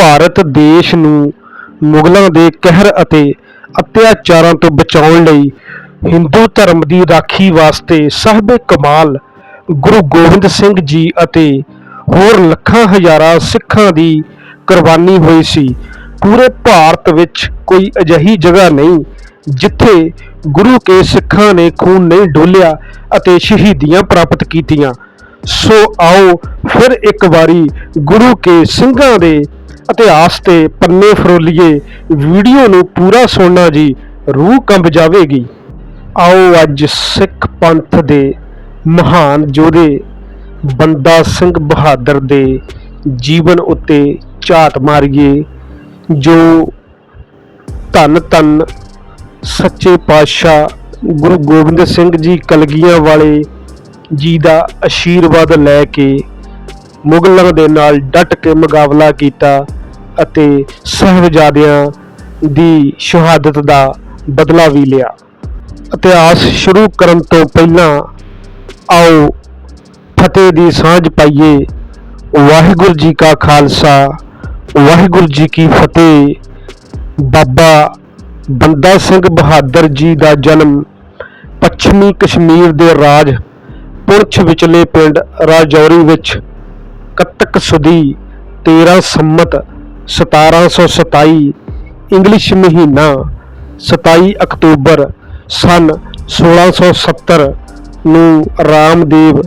ਭਾਰਤ ਦੇਸ਼ ਨੂੰ ਮੁਗਲਾਂ ਦੇ ਕਹਿਰ ਅਤੇ ਅਤਿਆਚਾਰਾਂ ਤੋਂ ਬਚਾਉਣ ਲਈ ਹਿੰਦੂ ਧਰਮ ਦੀ ਰਾਖੀ ਵਾਸਤੇ ਸਾਹਿਬੇ ਕਮਾਲ, ਗੁਰੂ ਗੋਬਿੰਦ ਸਿੰਘ ਜੀ ਅਤੇ ਹੋਰ ਲੱਖਾਂ ਹਜ਼ਾਰਾਂ ਸਿੱਖਾਂ ਦੀ ਕੁਰਬਾਨੀ ਹੋਈ ਸੀ। ਪੂਰੇ ਭਾਰਤ ਵਿੱਚ ਕੋਈ ਅਜਿਹੀ ਜਗ੍ਹਾ ਨਹੀਂ ਜਿੱਥੇ ਗੁਰੂ ਕੇ ਸਿੱਖਾਂ ਨੇ ਖੂਨ ਨਹੀਂ ਡੋਲਿਆ ਅਤੇ ਸ਼ਹੀਦੀਆਂ ਪ੍ਰਾਪਤ ਕੀਤੀਆਂ। ਸੋ ਆਓ ਫਿਰ ਇੱਕ ਵਾਰੀ ਗੁਰੂ ਕੇ ਸਿੰਘਾਂ ਦੇ ਇਤਿਹਾਸ ਤੇ ਪੰਨੇ ਫਰੋਲੀਏ ਵੀਡੀਓ ਨੂੰ ਪੂਰਾ ਸੁਣਨਾ ਜੀ, ਰੂਹ ਕੰਬ ਜਾਵੇਗੀ। ਆਓ ਅੱਜ ਸਿੱਖ ਪੰਥ ਦੇ ਮਹਾਨ ਯੋਧੇ ਬੰਦਾ ਸਿੰਘ ਬਹਾਦਰ ਦੇ ਜੀਵਨ ਉੱਤੇ ਝਾਤ ਮਾਰੀਏ, ਜੋ ਧੰਨ ਧੰਨ ਸੱਚੇ ਪਾਤਸ਼ਾਹ ਗੁਰੂ ਗੋਬਿੰਦ ਸਿੰਘ ਜੀ ਕਲਗੀਆਂ ਵਾਲੇ ਜੀ ਦਾ ਆਸ਼ੀਰਵਾਦ ਲੈ ਕੇ ਮੁਗਲਾਂ ਦੇ ਨਾਲ ਡਟ ਕੇ ਮੁਕਾਬਲਾ ਕੀਤਾ ਅਤੇ ਸਹਿਬਜ਼ਾਦਿਆਂ ਦੀ ਸ਼ਹਾਦਤ ਦਾ ਬਦਲਾ ਵੀ ਲਿਆ। ਇਤਿਹਾਸ ਸ਼ੁਰੂ ਕਰਨ ਤੋਂ ਪਹਿਲਾਂ ਆਓ ਫਤਿਹ ਦੀ ਸਾਂਝ ਪਾਈਏ। ਵਾਹਿਗੁਰੂ ਜੀ ਕਾ ਖਾਲਸਾ, ਵਾਹਿਗੁਰੂ ਜੀ ਕੀ ਫਤਿਹ। ਬਾਬਾ ਬੰਦਾ ਸਿੰਘ ਬਹਾਦਰ ਜੀ ਦਾ ਜਨਮ ਪੱਛਮੀ ਕਸ਼ਮੀਰ ਦੇ ਰਾਜ ਪੁੰਛ ਵਿਚਲੇ ਪਿੰਡ ਰਾਜੌਰੀ ਵਿੱਚ ਕਤਕ ਸਦੀ 13 ਸੰਮਤ 1727 ਇੰਗਲਿਸ਼ ਮਹੀਨਾ 27 ਅਕਤੂਬਰ, ਸਨ 1670 ਨੂੰ ਰਾਮਦੇਵ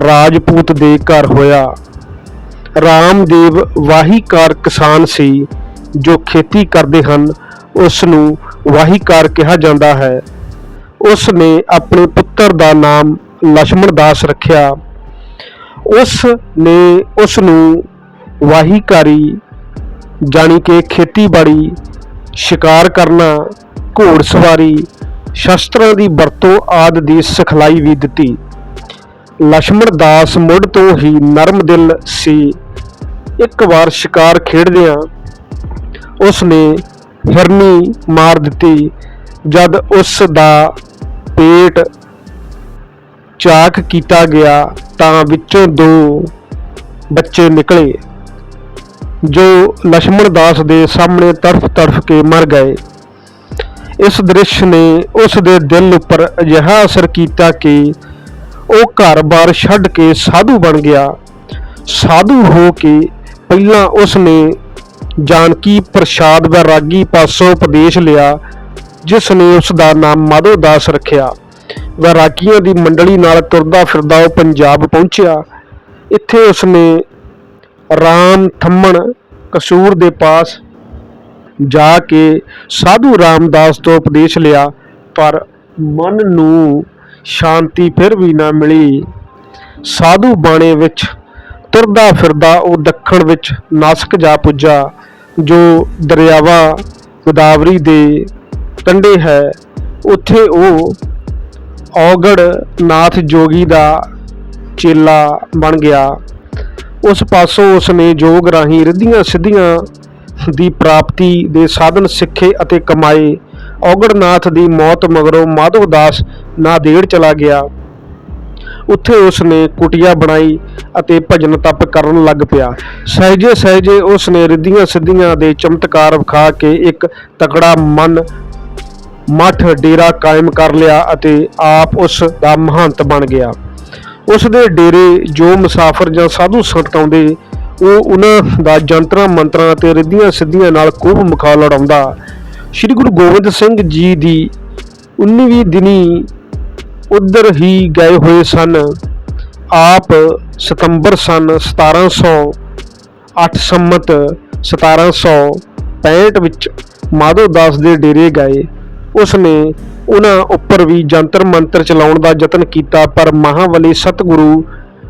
ਰਾਜਪੂਤ ਦੇ ਘਰ ਹੋਇਆ। ਰਾਮਦੇਵ ਵਾਹੀਕਾਰ ਕਿਸਾਨ ਸੀ, ਜੋ ਖੇਤੀ ਕਰਦੇ ਹਨ ਉਸ ਨੂੰ ਵਾਹੀਕਾਰ ਕਿਹਾ ਜਾਂਦਾ ਹੈ। ਉਸ ਨੇ ਆਪਣੇ ਪੁੱਤਰ ਦਾ ਨਾਮ ਲక్ష్మణ ਦਾਸ ਰੱਖਿਆ। ਉਸ ਨੇ ਉਸ ਨੂੰ ਵਾਹੀਕਾਰੀ ਜਾਣੀ ਕਿ ਖੇਤੀਬਾੜੀ, ਸ਼ਿਕਾਰ ਕਰਨਾ, ਘੋੜਸਵਾਰੀ, ਸ਼ਸਤਰਾਂ ਦੀ ਵਰਤੋਂ ਆਦ ਦੀ ਸਿਖਲਾਈ ਵੀ ਦਿੱਤੀ। ਲక్ష్మణ ਦਾਸ ਮੁੱਢ ਤੋਂ ਹੀ ਨਰਮ ਦਿਲ ਸੀ। ਇੱਕ ਵਾਰ ਸ਼ਿਕਾਰ ਖੇਡਦਿਆਂ ਉਸ ਨੇ ਹਿਰਨੀ ਮਾਰ ਦਿੱਤੀ, ਜਦ ਉਸ ਦਾ ਪੇਟ ਚਾਕ ਕੀਤਾ ਗਿਆ ਤਾਂ ਵਿੱਚੋਂ ਦੋ ਬੱਚੇ ਨਿਕਲੇ, ਜੋ ਲక్ష్మణ ਦਾਸ ਦੇ ਸਾਹਮਣੇ ਤੜਫ-ਤੜਫ ਕੇ ਮਰ ਗਏ। ਇਸ ਦ੍ਰਿਸ਼ ਨੇ ਉਸ ਦੇ ਦਿਲ ਉੱਪਰ ਅਜਿਹਾ ਅਸਰ ਕੀਤਾ ਕਿ ਉਹ ਘਰ-ਬਾਰ ਛੱਡ ਕੇ ਸਾਧੂ ਬਣ ਗਿਆ। ਸਾਧੂ ਹੋ ਕੇ ਪਹਿਲਾਂ ਉਸ ਨੇ ਜਾਨਕੀ ਪ੍ਰਸ਼ਾਦ ਦਾ ਰਾਗੀ ਪਾਸੋਂ ਉਪਦੇਸ਼ ਲਿਆ, ਜਿਸ ਨੇ ਉਸ ਦਾ ਨਾਮ ਮਾਧੋ ਦਾਸ ਰੱਖਿਆ। ਵੈਰਾਕੀਆਂ ਦੀ ਮੰਡਲੀ ਨਾਲ ਤੁਰਦਾ ਫਿਰਦਾ ਉਹ ਪੰਜਾਬ ਪਹੁੰਚਿਆ। ਇੱਥੇ ਉਸਨੇ ਰਾਮ ਥੰਮਣ ਕਸੂਰ ਦੇ ਪਾਸ ਜਾ ਕੇ ਸਾਧੂ ਰਾਮਦਾਸ ਤੋਂ ਉਪਦੇਸ਼ ਲਿਆ, ਪਰ ਮਨ ਨੂੰ ਸ਼ਾਂਤੀ ਫਿਰ ਵੀ ਨਾ ਮਿਲੀ। ਸਾਧੂ ਬਾਣੇ ਵਿੱਚ ਤੁਰਦਾ ਫਿਰਦਾ ਉਹ ਦੱਖਣ ਵਿੱਚ ਨਾਸਕ ਜਾ ਪੁੱਜਾ, ਜੋ ਦਰਿਆਵਾ ਗੋਦਾਵਰੀ ਦੇ ਕੰਢੇ ਹੈ। ਉੱਥੇ ਉਹ ਔਗੜ ਨਾਥ ਜੋਗੀ ਦਾ ਚੇਲਾ ਬਣ ਗਿਆ। ਉਸ ਪਾਸੋਂ ਉਸ ਨੇ ਜੋਗ ਰਾਹੀਂ ਰਿੱਧੀਆਂ ਸਿੱਧੀਆਂ ਦੀ ਪ੍ਰਾਪਤੀ ਦੇ ਸਾਧਨ ਸਿੱਖੇ ਅਤੇ ਕਮਾਏ। ਔਗੜਨਾਥ ਦੀ ਮੌਤ ਮਗਰੋਂ ਮਾਧਵ ਦਾਸ ਨਾਦੇੜ ਚਲਾ ਗਿਆ। ਉੱਥੇ ਉਸ ਨੇ ਕੁਟੀਆ ਬਣਾਈ ਅਤੇ ਭਜਨ ਤਪ ਕਰਨ ਲੱਗ ਪਿਆ। ਸਹਿਜੇ ਸਹਿਜੇ ਉਸ ਨੇ ਰਿੱਧੀਆਂ ਸਿੱਧੀਆਂ ਦੇ ਚਮਤਕਾਰ ਵਿਖਾ ਕੇ ਇੱਕ ਤਕੜਾ ਮਨ ਮੱਠ ਡੇਰਾ ਕਾਇਮ ਕਰ ਲਿਆ ਅਤੇ ਆਪ ਉਸ ਦਾ ਮਹੰਤ ਬਣ ਗਿਆ। ਉਸ ਦੇ ਡੇਰੇ ਜੋ ਮੁਸਾਫਰ ਜਾਂ ਸਾਧੂ ਸੰਤ ਆਉਂਦੇ, ਉਹ ਉਹਨਾਂ ਦਾ ਜੰਤਰਾਂ, ਮੰਤਰਾਂ ਅਤੇ ਰਿੱਧੀਆਂ ਸਿੱਧੀਆਂ ਨਾਲ ਖੂਬ ਮੁਖਾ ਲੜਾਉਂਦਾ। ਸ੍ਰੀ ਗੁਰੂ ਗੋਬਿੰਦ ਸਿੰਘ ਜੀ ਦੀ 19ਵੀਂ ਦਿਨੀ ਉਧਰ ਹੀ ਗਏ ਹੋਏ ਸਨ। ਆਪ ਸਤੰਬਰ ਸਨ 1708 ਸੰਮਤ 1765 ਵਿੱਚ ਮਾਧੋ ਦਾਸ ਦੇ ਡੇਰੇ ਗਏ। ਉਸ ਨੇ ਉਹਨਾਂ ਉੱਪਰ ਵੀ ਜੰਤਰ ਮੰਤਰ ਚਲਾਉਣ ਦਾ ਯਤਨ ਕੀਤਾ, ਪਰ ਮਹਾਬਲੀ ਸਤਿਗੁਰੂ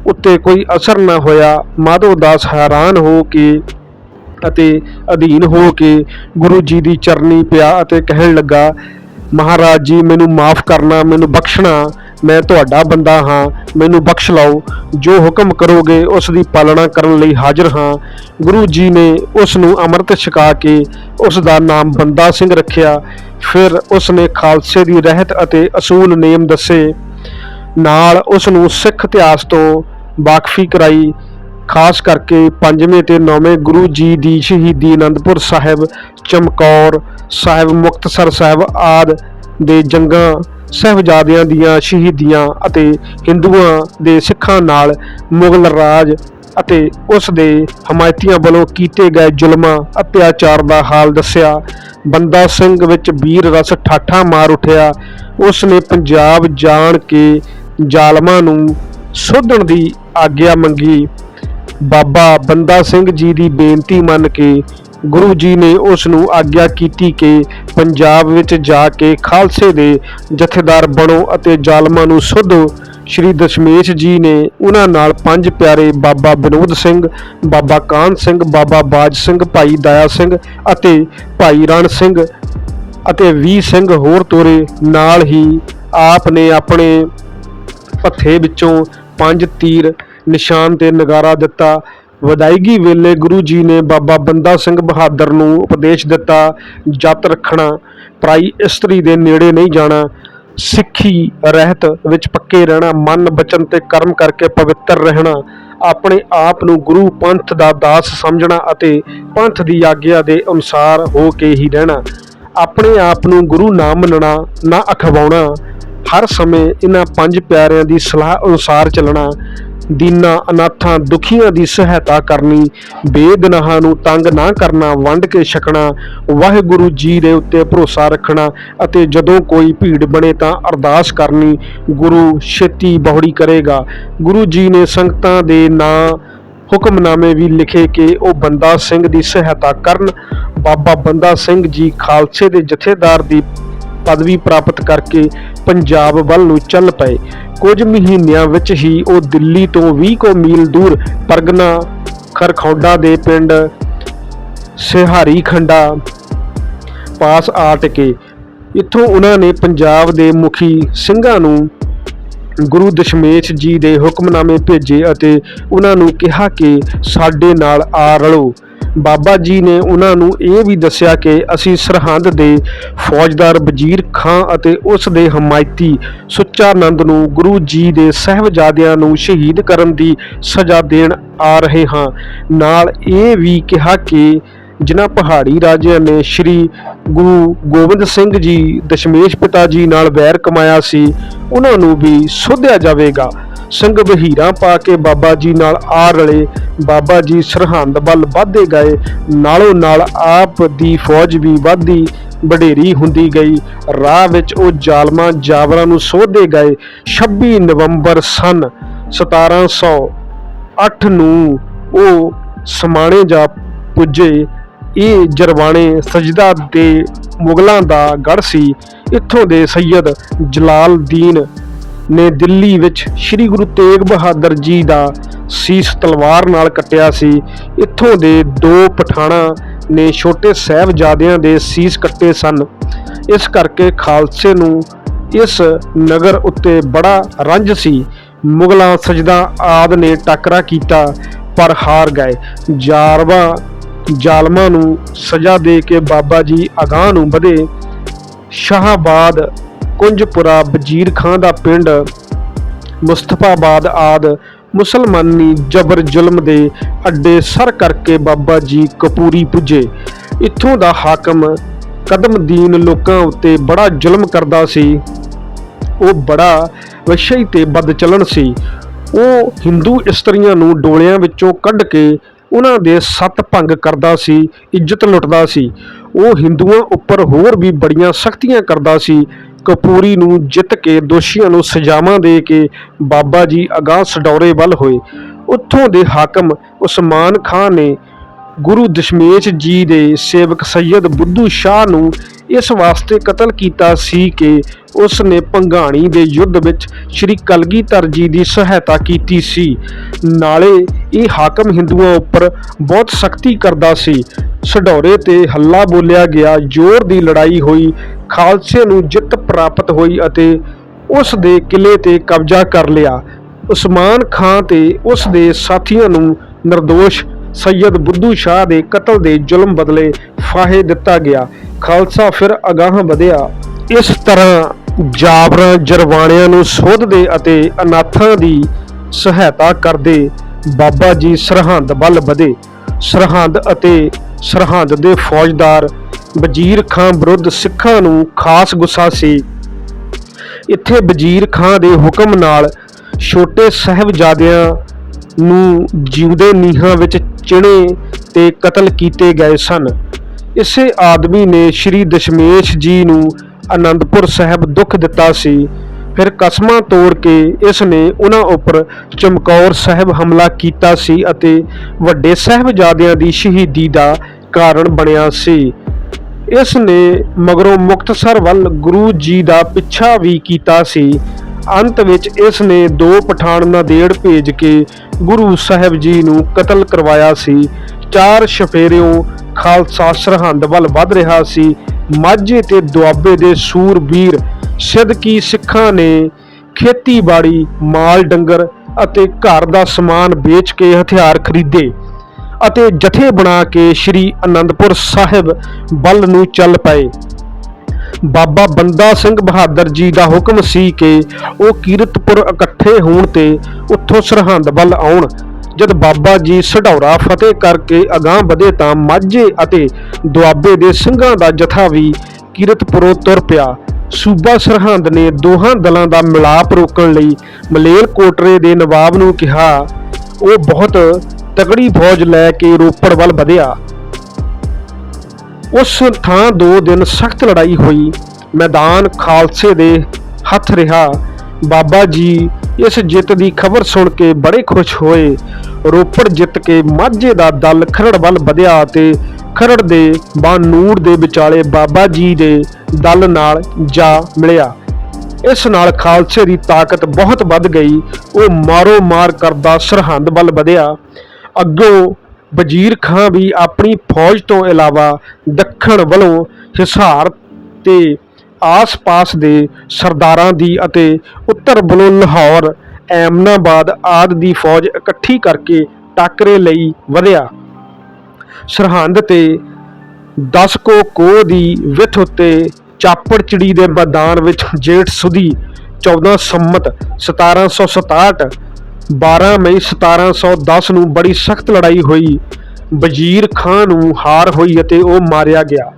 ਉੱਤੇ ਕੋਈ ਅਸਰ ਨਾ ਹੋਇਆ। ਮਾਧੋ ਦਾਸ ਹੈਰਾਨ ਹੋ ਕੇ ਅਤੇ ਅਧੀਨ ਹੋ ਕੇ ਗੁਰੂ ਜੀ ਦੀ ਚਰਨੀ ਪਿਆ ਅਤੇ ਕਹਿਣ ਲੱਗਾ, ਮਹਾਰਾਜ ਜੀ, ਮੈਨੂੰ ਮਾਫ ਕਰਨਾ, ਮੈਨੂੰ ਬਖਸ਼ਣਾ ਮੈਂ ਤੁਹਾਡਾ ਬੰਦਾ ਹਾਂ, ਮੈਨੂੰ ਬਖਸ਼ ਲਓ। ਜੋ ਹੁਕਮ ਕਰੋਗੇ, ਉਸ ਦੀ ਪਾਲਣਾ ਕਰਨ ਲਈ ਹਾਜ਼ਰ ਹਾਂ। ਗੁਰੂ ਜੀ ਨੇ ਉਸ ਨੂੰ ਅੰਮ੍ਰਿਤ ਛਕਾ ਕੇ ਉਸ ਦਾ ਨਾਮ ਬੰਦਾ ਸਿੰਘ ਰੱਖਿਆ। ਫਿਰ ਉਸ ਨੇ ਖਾਲਸੇ ਦੀ ਰਹਿਤ ਅਤੇ ਅਸੂਲ ਨੇਮ ਦੱਸੇ। ਨਾਲ ਉਸ ਨੂੰ ਸਿੱਖ ਇਤਿਹਾਸ ਤੋਂ ਵਾਕਫੀ ਕਰਾਈ। ਖਾਸ ਕਰਕੇ ਪੰਜਵੇਂ ਤੇ ਨੌਵੇਂ ਗੁਰੂ ਜੀ ਦੀ ਸ਼ਹੀਦੀ ਅਨੰਦਪੁਰ ਸਾਹਿਬ, ਚਮਕੌਰ ਸਾਹਿਬ, ਮੁਕਤਸਰ ਸਾਹਿਬ ਆਦ ਦੇ ਜੰਗਾਂ ਸਾਹਿਬਜ਼ਾਦਿਆਂ ਦੀਆਂ, ਸ਼ਹੀਦੀਆਂ ਅਤੇ ਹਿੰਦੂਆਂ ਦੇ ਸਿੱਖਾਂ ਨਾਲ ਮੁਗਲ ਰਾਜ ਅਤੇ ਉਸ ਦੇ ਹਮਾਇਤੀਆਂ ਵੱਲੋਂ ਕੀਤੇ ਗਏ ਜ਼ੁਲਮਾਂ, ਅਤਿਆਚਾਰ ਦਾ ਹਾਲ ਦੱਸਿਆ। ਬੰਦਾ ਸਿੰਘ ਵਿੱਚ ਵੀਰ ਰਸ ਠਾਠਾ ਮਾਰ ਉਠਿਆ। ਉਸ ਨੇ ਪੰਜਾਬ ਜਾਣ ਕੇ ਜ਼ਾਲਮਾਂ ਨੂੰ ਸੋਧਣ ਦੀ ਆਗਿਆ ਮੰਗੀ। ਬਾਬਾ ਬੰਦਾ ਸਿੰਘ ਜੀ ਦੀ ਬੇਨਤੀ ਮੰਨ ਕੇ ਗੁਰੂ ਜੀ ਨੇ ਉਸ ਨੂੰ ਆਗਿਆ ਕੀਤੀ ਕਿ ਪੰਜਾਬ ਵਿੱਚ ਜਾ ਕੇ ਖਾਲਸੇ ਦੇ ਜਥੇਦਾਰ ਬਣੋ ਅਤੇ ਜ਼ਾਲਮਾਂ ਨੂੰ ਸੋਧੋ। ਸ਼੍ਰੀ ਦਸ਼ਮੇਸ਼ ਜੀ ਨੇ ਉਹਨਾਂ ਨਾਲ ਪੰਜ ਪਿਆਰੇ ਬਾਬਾ ਵਿਨੋਦ ਸਿੰਘ, ਬਾਬਾ ਕਾਨ ਸਿੰਘ, ਬਾਬਾ ਬਾਜ ਸਿੰਘ, ਭਾਈ ਦਇਆ ਸਿੰਘ ਅਤੇ ਭਾਈ ਰਣ ਸਿੰਘ ਅਤੇ ਵੀ ਸਿੰਘ ਹੋਰ ਤੋਰੇ ਨਾਲ ਹੀ ਆਪ ਨੇ ਆਪਣੇ ਪੱਥੇ ਵਿੱਚੋਂ ਪੰਜ ਤੀਰ ਨਿਸ਼ਾਨ ਤੇ ਨਗਾਰਾ ਦਿੱਤਾ। ਵਿਦਾਇਗੀ ਵੇਲੇ ਗੁਰੂ ਜੀ ਨੇ ਬਾਬਾ ਬੰਦਾ ਸਿੰਘ ਬਹਾਦਰ ਨੂੰ ਉਪਦੇਸ਼ ਦਿੱਤਾ, ਜਤ ਰੱਖਣਾ। ਪਰਾਈ ਇਸਤਰੀ ਦੇ ਨੇੜੇ ਨਹੀਂ ਜਾਣਾ, ਸਿੱਖੀ ਰਹਿਤ ਵਿੱਚ ਪੱਕੇ ਰਹਿਣਾ, ਮਨ ਬਚਨ ਤੇ ਕਰਮ ਕਰਕੇ ਪਵਿੱਤਰ ਰਹਿਣਾ, ਆਪਣੇ ਆਪ ਨੂੰ ਗੁਰੂ ਪੰਥ ਦਾ ਦਾਸ ਸਮਝਣਾ ਅਤੇ ਪੰਥ ਦੀ ਆਗਿਆ ਦੇ ਅਨੁਸਾਰ ਹੋ ਕੇ ਹੀ ਰਹਿਣਾ। ਆਪਣੇ ਆਪ ਨੂੰ ਗੁਰੂ ਨਾ ਮੰਨਣਾ, ਨਾ ਅਖਵਾਉਣਾ, ਹਰ ਸਮੇਂ ਇਹਨਾਂ ਪੰਜ ਪਿਆਰਿਆਂ ਦੀ ਸਲਾਹ ਅਨੁਸਾਰ ਚੱਲਣਾ ਦੀਨਾ, ਅਨਾਥਾਂ, ਦੁਖੀਆਂ ਦੀ ਸਹਾਇਤਾ ਕਰਨੀ, ਬੇਗਨਾਹਾਂ ਨੂੰ ਤੰਗ ਨਾ ਕਰਨਾ, ਵੰਡ ਕੇ ਛਕਣਾ, ਵਾਹਿਗੁਰੂ ਜੀ ਦੇ ਉੱਤੇ ਭਰੋਸਾ ਰੱਖਣਾ ਅਤੇ ਜਦੋਂ ਕੋਈ ਭੀੜ ਬਣੇ ਤਾਂ ਅਰਦਾਸ ਕਰਨੀ, ਗੁਰੂ ਛੇਤੀ ਬਹੁੜੀ ਕਰੇਗਾ। ਗੁਰੂ ਜੀ ਨੇ ਸੰਗਤਾਂ ਦੇ ਨਾਂ, ਹੁਕਮਨਾਮੇ ਵੀ ਲਿਖੇ ਕਿ ਉਹ ਬੰਦਾ ਸਿੰਘ ਦੀ ਸਹਾਇਤਾ ਕਰਨ। ਬਾਬਾ ਬੰਦਾ ਸਿੰਘ ਜੀ ਖਾਲਸੇ ਦੇ ਜਥੇਦਾਰ ਦੀ ਪਦਵੀ ਪ੍ਰਾਪਤ ਕਰਕੇ ਪੰਜਾਬ ਵੱਲ ਨੂੰ ਚੱਲ ਪਏ। ਕੁਝ ਮਹੀਨਿਆਂ ਵਿੱਚ ਹੀ ਉਹ ਦਿੱਲੀ ਤੋਂ 20 ਕੋ ਮੀਲ ਦੂਰ ਪਰਗਨਾ ਖਰਖੌਡਾ ਦੇ ਪਿੰਡ ਸਿਹਾਰੀ ਖੰਡਾ ਪਾਸ ਆ ਟਕੇ। ਇੱਥੋਂ ਉਹਨਾਂ ਨੇ ਪੰਜਾਬ ਦੇ ਮੁਖੀ ਸਿੰਘਾਂ ਨੂੰ ਗੁਰੂ ਦਸ਼ਮੇਸ਼ ਜੀ ਦੇ ਹੁਕਮਨਾਮੇ ਭੇਜੇ ਅਤੇ ਉਹਨਾਂ ਨੂੰ ਕਿਹਾ ਕਿ ਸਾਡੇ ਨਾਲ ਆ ਰਲੋ। ਬਾਬਾ ਜੀ ਨੇ ਉਹਨਾਂ ਨੂੰ ਇਹ ਵੀ ਦੱਸਿਆ ਕਿ ਅਸੀਂ ਸਰਹੰਦ ਦੇ ਫੌਜਦਾਰ ਵਜ਼ੀਰ ਖਾਂ ਅਤੇ ਉਸ ਦੇ ਹਮਾਇਤੀ ਸੁੱਚਾਨੰਦ ਨੂੰ ਗੁਰੂ ਜੀ ਦੇ ਸਹਿਬਜ਼ਾਦਿਆਂ ਨੂੰ ਸ਼ਹੀਦ ਕਰਨ ਦੀ ਸਜ਼ਾ ਦੇਣ ਆ ਰਹੇ ਹਾਂ। ਨਾਲ ਇਹ ਵੀ ਕਿਹਾ ਕਿ ਜਿਨ੍ਹਾਂ ਪਹਾੜੀ ਰਾਜਿਆਂ ਨੇ ਸ੍ਰੀ ਗੁਰੂ ਗੋਬਿੰਦ ਸਿੰਘ ਜੀ, ਦਸ਼ਮੇਸ਼ ਪਿਤਾ ਜੀ ਨਾਲ ਵੈਰ ਕਮਾਇਆ ਸੀ, ਉਹਨਾਂ ਨੂੰ ਵੀ ਸੋਧਿਆ ਜਾਵੇਗਾ। ਸਿੰਘ ਬਹੀਰਾਂ ਪਾ ਕੇ ਬਾਬਾ ਜੀ ਨਾਲ ਆ ਰਲੇ। ਬਾਬਾ ਜੀ ਸਰਹੰਦ ਵੱਲ ਵਧਦੇ ਗਏ। ਨਾਲੋਂ ਨਾਲ ਆਪ ਦੀ ਫੌਜ ਵੀ ਵਧਦੀ ਵਡੇਰੀ ਹੁੰਦੀ ਗਈ। ਰਾਹ ਵਿੱਚ ਉਹ ਜ਼ਾਲਮਾਂ ਜਾਵਰਾਂ ਨੂੰ ਸੋਧਦੇ ਗਏ। 26 ਨਵੰਬਰ ਸਨ 1708 ਨੂੰ ਉਹ ਸਮਾਣੇ ਜਾ ਪੁੱਜੇ। ਇਹ ਜਰਵਾਣੇ ਸਜਦਾ ਦੇ ਮੁਗਲਾਂ ਦਾ ਗੜ ਸੀ। ਇੱਥੋਂ ਦੇ ਸੈਯਦ ਜਲਾਲਦੀਨ ਨੇ ਦਿੱਲੀ ਵਿੱਚ ਸ੍ਰੀ ਗੁਰੂ ਤੇਗ ਬਹਾਦਰ ਜੀ ਦਾ ਸੀਸ ਤਲਵਾਰ ਨਾਲ ਕੱਟਿਆ ਸੀ। ਇੱਥੋਂ ਦੇ ਦੋ ਪਠਾਣਾ ਨੇ ਛੋਟੇ ਸਾਹਿਬਜ਼ਾਦਿਆਂ ਦੇ ਸੀਸ ਕੱਟੇ ਸਨ। ਇਸ ਕਰਕੇ ਖਾਲਸੇ ਨੂੰ ਇਸ ਨਗਰ ਉੱਤੇ ਬੜਾ ਰੰਜ ਸੀ। ਮੁਗਲਾਂ ਸਜਦਾ ਆਦ ਨੇ ਟੱਕਰਾ ਕੀਤਾ, ਪਰ ਹਾਰ ਗਏ। ਜਾਰਵਾ ਜ਼ਾਲਮਾਂ ਨੂੰ ਸਜ਼ਾ ਦੇ ਕੇ ਬਾਬਾ ਜੀ ਅਗਾਹ ਨੂੰ ਵਧੇ। ਸ਼ਾਹਬਾਦ ਕੁੰਜਪੁਰਾ ਵਜ਼ੀਰ ਖਾਂ ਦਾ ਪਿੰਡ ਮੁਸਤਫਾਬਾਦ ਆਦ ਮੁਸਲਮਾਨੀ ਜ਼ਬਰ ਜ਼ੁਲਮ ਦੇ ਅੱਡੇ ਸਰ ਕਰਕੇ ਬਾਬਾ ਜੀ ਕਪੂਰੀ ਪੁੱਜੇ। ਇੱਥੋਂ ਦਾ ਹਾਕਮ ਕਦਮਦੀਨ ਲੋਕਾਂ ਉੱਤੇ ਬੜਾ ਜ਼ੁਲਮ ਕਰਦਾ ਸੀ। ਉਹ ਬੜਾ ਵਸ਼ਈ ਤੇ ਬਦਚਲਣ ਸੀ। ਉਹ ਹਿੰਦੂ ਇਸਤਰੀਆਂ ਨੂੰ ਡੋਲਿਆਂ ਵਿੱਚੋਂ ਕੱਢ ਕੇ ਉਹਨਾਂ ਦੇ ਸੱਤ ਭੰਗ ਕਰਦਾ ਸੀ, ਇੱਜ਼ਤ ਲੁੱਟਦਾ ਸੀ। ਉਹ ਹਿੰਦੂਆਂ ਉੱਪਰ ਹੋਰ ਵੀ ਬੜੀਆਂ ਸਖਤੀਆਂ ਕਰਦਾ ਸੀ। ਕਪੂਰੀ ਨੂੰ ਜਿੱਤ ਕੇ ਦੋਸ਼ੀਆਂ ਨੂੰ ਸਜ਼ਾਵਾਂ ਦੇ ਕੇ ਬਾਬਾ ਜੀ ਅਗਾਹ ਸਡੌਰੇ ਵੱਲ ਹੋਏ। ਉੱਥੋਂ ਦੇ ਹਾਕਮ ਉਸਮਾਨ ਖਾਨ ਨੇ ਗੁਰੂ ਦਸ਼ਮੇਸ਼ ਜੀ ਦੇ ਸੇਵਕ ਸੈਯਦ ਬੁੱਧੂ ਸ਼ਾਹ ਨੂੰ ਇਸ ਵਾਸਤੇ ਕਤਲ ਕੀਤਾ ਸੀ ਕਿ ਉਸ ਨੇ ਪੰਘਾਣੀ ਦੇ ਯੁੱਧ ਵਿੱਚ ਸ੍ਰੀ ਕਲਗੀਧਰ ਜੀ ਦੀ ਸਹਾਇਤਾ ਕੀਤੀ ਸੀ। ਨਾਲੇ ਇਹ ਹਾਕਮ ਹਿੰਦੂਆਂ ਉੱਪਰ ਬਹੁਤ ਸਖਤੀ ਕਰਦਾ ਸੀ। ਸਡੌਰੇ ਤੇ ਹੱਲਾ ਬੋਲਿਆ ਗਿਆ, ਜ਼ੋਰ ਦੀ ਲੜਾਈ ਹੋਈ ਖਾਲਸੇ ਨੂੰ ਜਿੱਤ ਪ੍ਰਾਪਤ ਹੋਈ ਅਤੇ ਉਸ ਦੇ ਕਿਲੇ ਤੇ ਕਬਜ਼ਾ ਕਰ ਲਿਆ। ਉਸਮਾਨ ਖਾਂ ਤੇ ਉਸ ਦੇ ਸਾਥੀਆਂ ਨੂੰ ਨਿਰਦੋਸ਼ ਸੈਯਦ ਬੁੱਧੂ ਸ਼ਾਹ ਦੇ ਕਤਲ ਦੇ ਜ਼ੁਲਮ ਬਦਲੇ ਫਾਹੇ ਦਿੱਤਾ ਗਿਆ। ਖਾਲਸਾ ਫਿਰ ਅਗਾਹ ਵਧਿਆ। ਇਸ ਤਰ੍ਹਾਂ ਜਾਬਰਾਂ, ਜਰਵਾਣਿਆਂ ਨੂੰ ਸੋਧਦੇ ਅਤੇ ਅਨਾਥਾਂ ਦੀ ਸਹਾਇਤਾ ਕਰਦੇ ਬਾਬਾ ਜੀ ਸਰਹੰਦ ਵੱਲ ਵਧੇ। ਸਰਹੰਦ ਅਤੇ ਸਰਹੰਦ ਦੇ ਫੌਜਦਾਰ ਵਜ਼ੀਰ ਖਾਂ ਵਿਰੁੱਧ ਸਿੱਖਾਂ ਨੂੰ ਖਾਸ ਗੁੱਸਾ ਸੀ। ਇੱਥੇ ਵਜ਼ੀਰ ਖਾਂ ਦੇ ਹੁਕਮ ਨਾਲ ਛੋਟੇ ਸਾਹਿਬਜ਼ਾਦਿਆਂ ਨੂੰ ਜਿਉਂਦੇ ਨੀਹਾਂ ਵਿੱਚ ਚਿਣੇ ਤੇ ਕਤਲ ਕੀਤੇ ਗਏ ਸਨ। ਇਸੇ ਆਦਮੀ ਨੇ ਸ੍ਰੀ ਦਸ਼ਮੇਸ਼ ਜੀ ਨੂੰ ਆਨੰਦਪੁਰ ਸਾਹਿਬ ਦੁੱਖ ਦਿੱਤਾ ਸੀ। ਫਿਰ ਕਸਮਾਂ ਤੋੜ ਕੇ ਇਸ ਨੇ ਉਹਨਾਂ ਉੱਪਰ ਚਮਕੌਰ ਸਾਹਿਬ ਹਮਲਾ ਕੀਤਾ ਸੀ ਅਤੇ ਵੱਡੇ ਸਾਹਿਬਜ਼ਾਦਿਆਂ ਦੀ ਸ਼ਹੀਦੀ ਦਾ ਕਾਰਨ ਬਣਿਆ ਸੀ। ਇਸ ਨੇ ਮਗਰੋਂ ਮੁਕਤਸਰ ਵੱਲ ਗੁਰੂ ਜੀ ਦਾ ਪਿੱਛਾ ਵੀ ਕੀਤਾ ਸੀ। ਅੰਤ ਵਿੱਚ ਇਸ ਨੇ ਦੋ ਪਠਾਨ ਨਦੇੜ ਭੇਜ ਕੇ ਗੁਰੂ ਸਾਹਿਬ ਜੀ ਨੂੰ ਕਤਲ ਕਰਵਾਇਆ ਸੀ। ਚਾਰ ਸ਼ਫੇਰਿਓਂ ਖਾਲਸਾ ਸਰਹੰਦ ਵੱਲ ਵੱਧ ਰਿਹਾ ਸੀ। ਮਾਝੇ ਤੇ ਦੁਆਬੇ ਦੇ ਸੂਰਬੀਰ ਸਿੱਧਕੀ ਸਿੱਖਾਂ ਨੇ ਖੇਤੀਬਾੜੀ, ਮਾਲ ਡੰਗਰ ਅਤੇ ਘਰ ਦਾ ਸਮਾਨ ਵੇਚ ਕੇ ਹਥਿਆਰ ਖਰੀਦੇ। ਅਤੇ ਜਥੇ ਬਣਾ ਕੇ ਸ੍ਰੀ ਅਨੰਦਪੁਰ ਸਾਹਿਬ ਵੱਲ ਨੂੰ ਚੱਲ ਪਏ। ਬਾਬਾ ਬੰਦਾ ਸਿੰਘ ਬਹਾਦਰ ਜੀ ਦਾ ਹੁਕਮ ਸੀ ਕਿ ਉਹ ਕੀਰਤਪੁਰ ਇਕੱਠੇ ਹੋਣ ਤੇ ਉੱਥੋਂ ਸਰਹੰਦ ਵੱਲ ਆਉਣ। ਜਦ ਬਾਬਾ ਜੀ ਸਢੌਰਾ ਫਤਿਹ ਕਰਕੇ ਅਗਾਹ ਵਧੇ ਤਾਂ ਮਾਝੇ ਅਤੇ ਦੁਆਬੇ ਦੇ ਸਿੰਘਾਂ ਦਾ ਜਥਾ ਵੀ ਕੀਰਤਪੁਰੋਂ ਤੁਰ ਪਿਆ। ਸੂਬਾ ਸਰਹੰਦ ਨੇ ਦੋਹਾਂ ਦਲਾਂ ਦਾ ਮਿਲਾਪ ਰੋਕਣ ਲਈ ਮਲੇਰ ਕੋਟਰੇ ਦੇ ਨਵਾਬ ਨੂੰ ਕਿਹਾ, ਉਹ ਬਹੁਤ ਤਗੜੀ ਫੌਜ ਲੈ ਕੇ ਰੋਪੜ ਵੱਲ ਵਧਿਆ। ਉਸ ਥਾਂ ਦੋ ਦਿਨ ਸਖਤ ਲੜਾਈ ਹੋਈ। ਮੈਦਾਨ ਖਾਲਸੇ ਦੇ ਹੱਥ ਰਿਹਾ। ਬਾਬਾ ਜੀ ਇਸ ਜਿੱਤ ਦੀ ਖਬਰ ਸੁਣ ਕੇ ਬੜੇ ਖੁਸ਼ ਹੋਏ। ਰੋਪੜ ਜਿੱਤ ਕੇ ਮਾਝੇ ਦਾ ਦਲ ਖਰੜ ਵੱਲ ਵਧਿਆ ਤੇ ਖਰੜ ਦੇ ਬਾਨੂੜ ਦੇ ਵਿਚਾਲੇ ਬਾਬਾ ਜੀ ਦੇ ਦਲ ਨਾਲ ਜਾ ਮਿਲਿਆ। ਇਸ ਨਾਲ ਖਾਲਸੇ ਦੀ ਤਾਕਤ ਬਹੁਤ ਵੱਧ ਗਈ। ਉਹ ਮਾਰੋ ਮਾਰ ਕਰਦਾ ਸਰਹੰਦ ਵੱਲ ਵਧਿਆ। ਅੱਗੋਂ ਵਜ਼ੀਰ ਖਾਂ ਵੀ ਆਪਣੀ ਫੌਜ ਤੋਂ ਇਲਾਵਾ ਦੱਖਣ ਵੱਲੋਂ ਹਿਸਾਰ ਤੇ ਆਸ-ਪਾਸ ਦੇ ਸਰਦਾਰਾਂ ਦੀ ਅਤੇ ਉੱਤਰ ਵੱਲੋਂ ਲਾਹੌਰ, ਐਮਨਾਬਾਦ ਆਦਿ ਦੀ ਫੌਜ ਇਕੱਠੀ ਕਰਕੇ ਟਾਕਰੇ ਲਈ ਵਧਿਆ। ਸਰਹੰਦ ਤੇ 10 ਕੋ ਕੋ ਦੀ ਵਿੱਥ ਉੱਤੇ ਚਾਪੜਚਿੜੀ ਦੇ ਮੈਦਾਨ ਵਿੱਚ ਜੇਠ ਸੁਦੀ 14 ਸੰਮਤ 1767 12 ਮਈ 1710 ਨੂੰ ਬੜੀ ਸਖਤ ਲੜਾਈ ਹੋਈ। ਵਜ਼ੀਰ ਖਾਂ ਨੂੰ ਹਾਰ ਹੋਈ ਅਤੇ ਉਹ ਮਾਰਿਆ ਗਿਆ।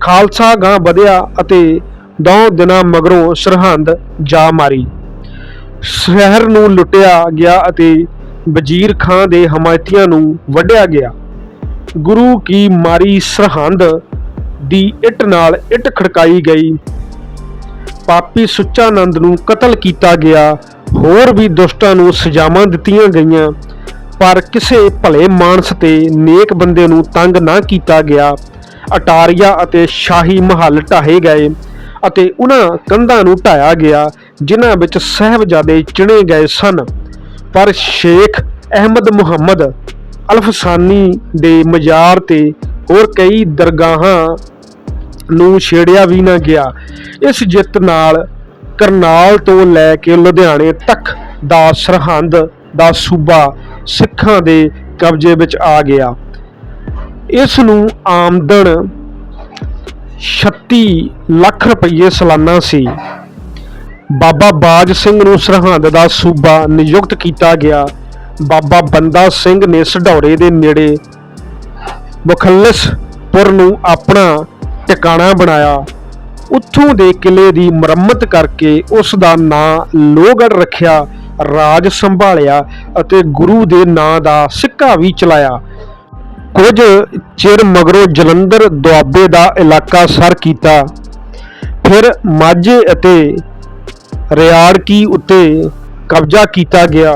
ਖਾਲਸਾ ਗਾਂ ਵਧਿਆ ਅਤੇ ਦੋ ਦਿਨਾਂ ਮਗਰੋਂ ਸਰਹੰਦ ਜਾ ਮਾਰੀ। ਸ਼ਹਿਰ ਨੂੰ ਲੁੱਟਿਆ ਗਿਆ ਅਤੇ ਵਜ਼ੀਰ ਖਾਂ ਦੇ ਹਮਾਇਤੀਆਂ ਨੂੰ ਵੱਢਿਆ ਗਿਆ। ਗੁਰੂ ਕੀ ਮਾਰੀ ਸਰਹੰਦ ਦੀ ਇੱਟ ਨਾਲ ਇੱਟ ਖੜਕਾਈ ਗਈ। ਪਾਪੀ ਸੁੱਚਾਨੰਦ ਨੂੰ ਕਤਲ ਕੀਤਾ ਗਿਆ। ਹੋਰ ਵੀ ਦੁਸ਼ਟਾਂ ਨੂੰ ਸਜ਼ਾਵਾਂ ਦਿੱਤੀਆਂ ਗਈਆਂ। ਪਰ ਕਿਸੇ ਭਲੇ ਮਾਨਸ ਤੇ ਨੇਕ ਬੰਦੇ ਨੂੰ ਤੰਗ ਨਾ ਕੀਤਾ ਗਿਆ। ਅਟਾਰੀਆ ਅਤੇ ਸ਼ਾਹੀ ਮਹੱਲ ਢਾਹੇ ਗਏ ਅਤੇ ਉਹਨਾਂ ਕੰਧਾਂ ਨੂੰ ਢਾਇਆ ਗਿਆ, ਜਿਨ੍ਹਾਂ ਵਿੱਚ ਸਹਿਬਜ਼ਾਦੇ ਚਿਣੇ ਗਏ ਸਨ। ਪਰ ਸ਼ੇਖ ਅਹਿਮਦ ਮੁਹੰਮਦ ਅਲਫਸਾਨੀ ਦੇ ਮਜ਼ਾਰ ਤੇ ਹੋਰ ਕਈ ਦਰਗਾਹਾਂ ਨੂੰ ਛੇੜਿਆ ਵੀ ਨਾ ਗਿਆ। ਇਸ ਜਿੱਤ ਨਾਲ ਕਰਨਾਲ ਤੋਂ ਲੈ ਕੇ ਲੁਧਿਆਣੇ ਤੱਕ ਦਾ ਸਰਹੰਦ ਦਾ ਸੂਬਾ ਸਿੱਖਾਂ ਦੇ ਕਬਜ਼ੇ ਵਿੱਚ ਆ ਗਿਆ। ਇਸ ਨੂੰ ਆਮਦਨ 36 ਲੱਖ ਰੁਪਏ ਸਾਲਾਨਾ ਸੀ। ਬਾਬਾ ਬਾਜ ਸਿੰਘ ਨੂੰ ਸਰਹੰਦ ਦਾ ਸੂਬਾ ਨਿਯੁਕਤ ਕੀਤਾ ਗਿਆ। ਬਾਬਾ ਬੰਦਾ ਸਿੰਘ ਨੇ ਸਢੌਰੇ ਦੇ ਨੇੜੇ ਮੁਖੱਲਸਪੁਰ ਨੂੰ ਆਪਣਾ ਟਿਕਾਣਾ ਬਣਾਇਆ। ਉੱਥੋਂ ਦੇ ਕਿਲੇ ਦੀ ਮੁਰੰਮਤ ਕਰਕੇ ਉਸ ਦਾ ਨਾਂ ਲੋਹਗੜ੍ਹ ਰੱਖਿਆ, ਰਾਜ ਸੰਭਾਲਿਆ ਅਤੇ ਗੁਰੂ ਦੇ ਨਾਂ ਦਾ ਸਿੱਕਾ ਵੀ ਚਲਾਇਆ। ਕੁਝ ਚਿਰ ਮਗਰੋਂ ਜਲੰਧਰ ਦੁਆਬੇ ਦਾ ਇਲਾਕਾ ਸਰ ਕੀਤਾ। ਫਿਰ ਮਾਝੇ ਅਤੇ ਰਿਆੜਕੀ ਉੱਤੇ ਕਬਜ਼ਾ ਕੀਤਾ ਗਿਆ।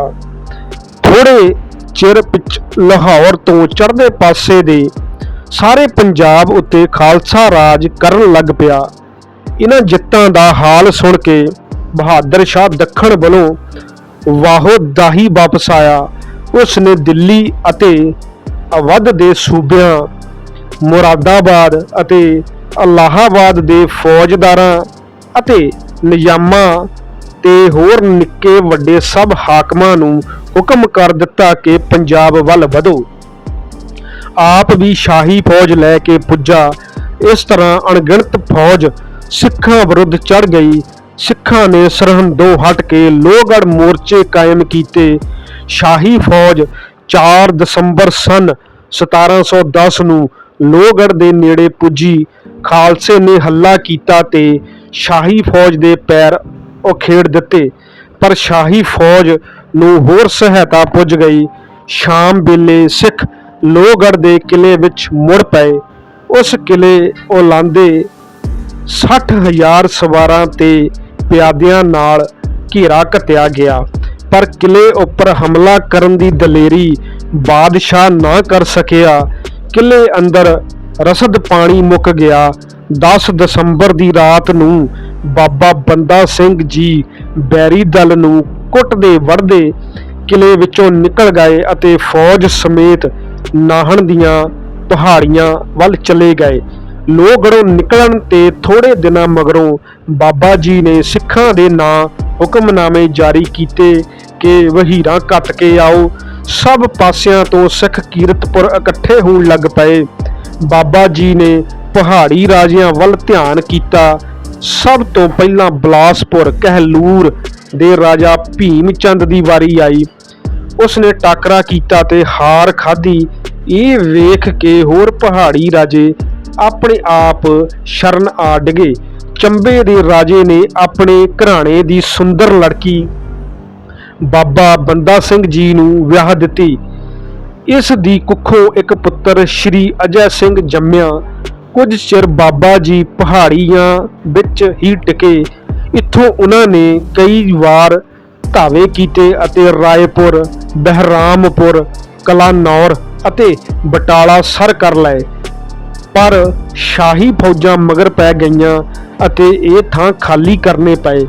ਥੋੜੇ ਚਿਰ ਪਿਛ ਲਾਹੌਰ ਤੋਂ ਚੜ੍ਹਦੇ ਪਾਸੇ ਦੇ ਸਾਰੇ ਪੰਜਾਬ ਉੱਤੇ ਖਾਲਸਾ ਰਾਜ ਕਰਨ ਲੱਗ ਪਿਆ। ਇਹਨਾਂ ਜਿੱਤਾਂ ਦਾ ਹਾਲ ਸੁਣ ਕੇ ਬਹਾਦਰ ਸ਼ਾਹ ਦੱਖਣ ਵੱਲੋਂ ਵਾਹੋ ਦਾਹੀ ਵਾਪਸ ਆਇਆ। ਉਸ ਨੇ ਦਿੱਲੀ ਅਤੇ ਅਵਧ ਦੇ ਸੂਬਿਆਂ, ਮੁਰਾਦਾਬਾਦ ਅਤੇ ਅਲਾਹਾਬਾਦ ਦੇ ਫੌਜਦਾਰਾਂ ਅਤੇ ਨਿਯਾਮਾਂ ਤੇ ਹੋਰ ਨਿੱਕੇ ਵੱਡੇ ਸਭ ਹਾਕਮਾਂ ਨੂੰ ਹੁਕਮ ਕਰ ਦਿੱਤਾ ਕਿ ਪੰਜਾਬ ਵੱਲ ਵਧੋ। ਆਪ ਵੀ ਸ਼ਾਹੀ ਫੌਜ ਲੈ ਕੇ ਪੁੱਜਾ। ਇਸ ਤਰ੍ਹਾਂ ਅਣਗਿਣਤ ਫੌਜ ਸਿੱਖਾਂ ਵਿਰੁੱਧ ਚੜ ਗਈ। ਸਿੱਖਾਂ ਨੇ ਸਰਹੰਦੋਂ ਹਟ ਕੇ ਲੋਹਗੜ੍ਹ ਮੋਰਚੇ ਕਾਇਮ ਕੀਤੇ। ਸ਼ਾਹੀ ਫੌਜ 4 ਦਸੰਬਰ ਸਨ 1710 ਨੂੰ ਲੋਹਗੜ੍ਹ ਦੇ ਨੇੜੇ ਪੁੱਜੀ। ਖਾਲਸੇ ਨੇ ਹੱਲਾ ਕੀਤਾ ਤੇ ਸ਼ਾਹੀ ਫੌਜ ਦੇ ਪੈਰ ਉਖੇੜ ਦਿੱਤੇ। ਪਰ ਸ਼ਾਹੀ ਫੌਜ ਨੂੰ ਹੋਰ ਸਹਾਇਤਾ ਪੁੱਜ ਗਈ। ਸ਼ਾਮ ਵੇਲੇ ਸਿੱਖ ਲੋਹਗੜ੍ਹ ਦੇ ਕਿਲੇ ਵਿੱਚ ਮੁੜ ਪਏ। ਉਸ ਕਿਲੇ ਔਲਾਂਦੇ 60000 ਸਵਾਰਾਂ ਤੇ ਪਿਆਦਿਆਂ ਨਾਲ ਘੇਰਾ ਘਤਿਆ ਗਿਆ। ਪਰ ਕਿਲੇ ਉੱਪਰ ਹਮਲਾ ਕਰਨ ਦੀ ਦਲੇਰੀ ਬਾਦਸ਼ਾਹ ਨਾ ਕਰ ਸਕਿਆ। ਕਿਲੇ ਅੰਦਰ ਰਸਦ ਪਾਣੀ ਮੁੱਕ ਗਿਆ। 10 ਦਸੰਬਰ ਦੀ ਰਾਤ ਨੂੰ ਬਾਬਾ ਬੰਦਾ ਸਿੰਘ ਜੀ ਬੈਰੀ ਦਲ ਨੂੰ ਕੁੱਟਦੇ ਵੜਦੇ ਕਿਲੇ ਵਿੱਚੋਂ ਨਿਕਲ ਗਏ ਅਤੇ ਫੌਜ ਸਮੇਤ ਨਾਹਣ ਦੀਆਂ ਪਹਾੜੀਆਂ ਵੱਲ ਚਲੇ ਗਏ। ਲੋਹਗੜ੍ਹੋਂ ਨਿਕਲਣ ਤੇ ਥੋੜੇ ਦਿਨਾਂ ਮਗਰੋਂ ਬਾਬਾ ਜੀ ਨੇ ਸਿੱਖਾਂ ਦੇ ਨਾਂ ਹੁਕਮਨਾਮੇ ਜਾਰੀ ਕੀਤੇ ਕਿ ਵਹੀਰਾਂ ਕੱਟ ਕੇ ਆਓ। ਸਭ ਪਾਸਿਆਂ ਤੋਂ ਸਿੱਖ ਕੀਰਤਪੁਰ ਇਕੱਠੇ ਹੋਣ ਲੱਗ ਪਏ। ਬਾਬਾ ਜੀ ਨੇ ਪਹਾੜੀ ਰਾਜਿਆਂ ਵੱਲ ਧਿਆਨ ਕੀਤਾ। ਸਭ ਤੋਂ ਪਹਿਲਾਂ ਬਲਾਸਪੁਰ, ਕਹਿਲੂਰ ਦੇ ਰਾਜਾ ਭੀਮ ਚੰਦ ਦੀ ਵਾਰੀ ਆਈ। ਉਸ ਨੇ ਟਾਕਰਾ ਕੀਤਾ ਤੇ ਹਾਰ ਖਾਧੀ। ਇਹ ਵੇਖ ਕੇ ਹੋਰ ਪਹਾੜੀ ਰਾਜੇ ਆਪਣੇ ਆਪ ਸ਼ਰਨ ਆ ਡਗੇ। ਚੰਬੇ ਦੇ ਰਾਜੇ ਨੇ ਆਪਣੇ ਘਰਾਣੇ ਦੀ ਸੁੰਦਰ ਲੜਕੀ, ਬਾਬਾ ਬੰਦਾ ਸਿੰਘ ਜੀ ਨੂੰ ਵਿਆਹ ਦਿੱਤੀ। ਇਸ ਦੀ ਕੁੱਖੋਂ ਇੱਕ ਪੁੱਤਰ ਸ਼੍ਰੀ ਅਜੈ ਸਿੰਘ ਜੰਮਿਆ। ਕੁਝ ਚਿਰ ਬਾਬਾ ਜੀ ਪਹਾੜੀਆਂ ਵਿੱਚ ਹੀ ਟਿਕੇ। ਇੱਥੋਂ ਉਹਨਾਂ ਨੇ ਕਈ ਵਾਰ ਧਾਵੇ ਕੀਤੇ ਅਤੇ ਰਾਏਪੁਰ, ਬਹਿਰਾਮਪੁਰ, ਕਲਾਨੌਰ ਅਤੇ ਬਟਾਲਾ ਸਰ ਕਰ ਲਏ। ਪਰ ਸ਼ਾਹੀ ਫੌਜਾਂ ਮਗਰ ਪੈ ਗਈਆਂ ਅਤੇ ਇਹ ਥਾਂ ਖਾਲੀ ਕਰਨੇ ਪਏ।